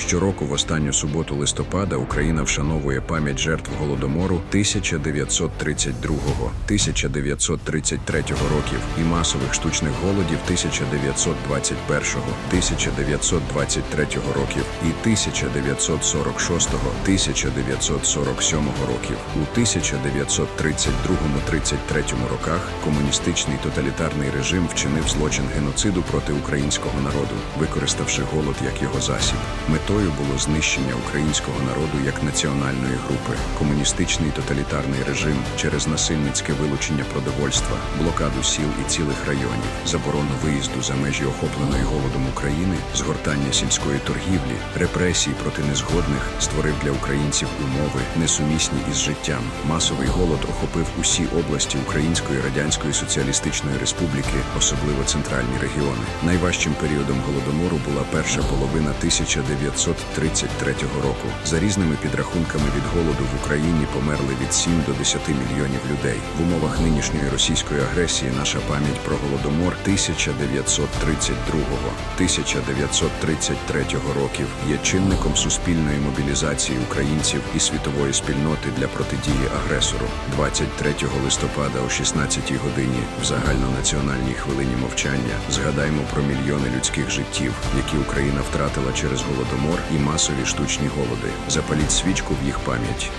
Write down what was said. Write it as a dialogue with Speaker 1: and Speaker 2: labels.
Speaker 1: Щороку в останню суботу листопада Україна вшановує пам'ять жертв голодомору 1932-1933 років і масових штучних голодів 1921-1923 років і 1946-1947 років. У 1932-33 роках комуністичний тоталітарний режим вчинив злочин геноциду проти українського народу, використавши голод як його засіб. Метою було знищення українського народу як національної групи. Комуністичний тоталітарний режим через насильницьке вилучення продовольства, блокаду сіл і цілих районів, заборону виїзду за межі охопленої голодом України, згортання сільської торгівлі, репресії проти незгодних створив для українців умови, несумісні із життям. Масовий голод охопив усі області Української Радянської Соціалістичної Республіки, особливо центральні регіони. Найважчим періодом голодомору була перша половина 1933 року. За різними підрахунками від голоду в Україні померли від 7 до 10 мільйонів людей. В умовах нинішньої російської агресії наша пам'ять про голодомор 1932-1933 років є чинником суспільної мобілізації українців і світової спільноти для протидії агресору. 23 листопада о 16 годині в загальнонаціональній хвилині мовчання згадаймо про мільйони людських життів, які Україна втратила через голодомор і масові штучні голоди. Запаліть свічку в їх пам'ять.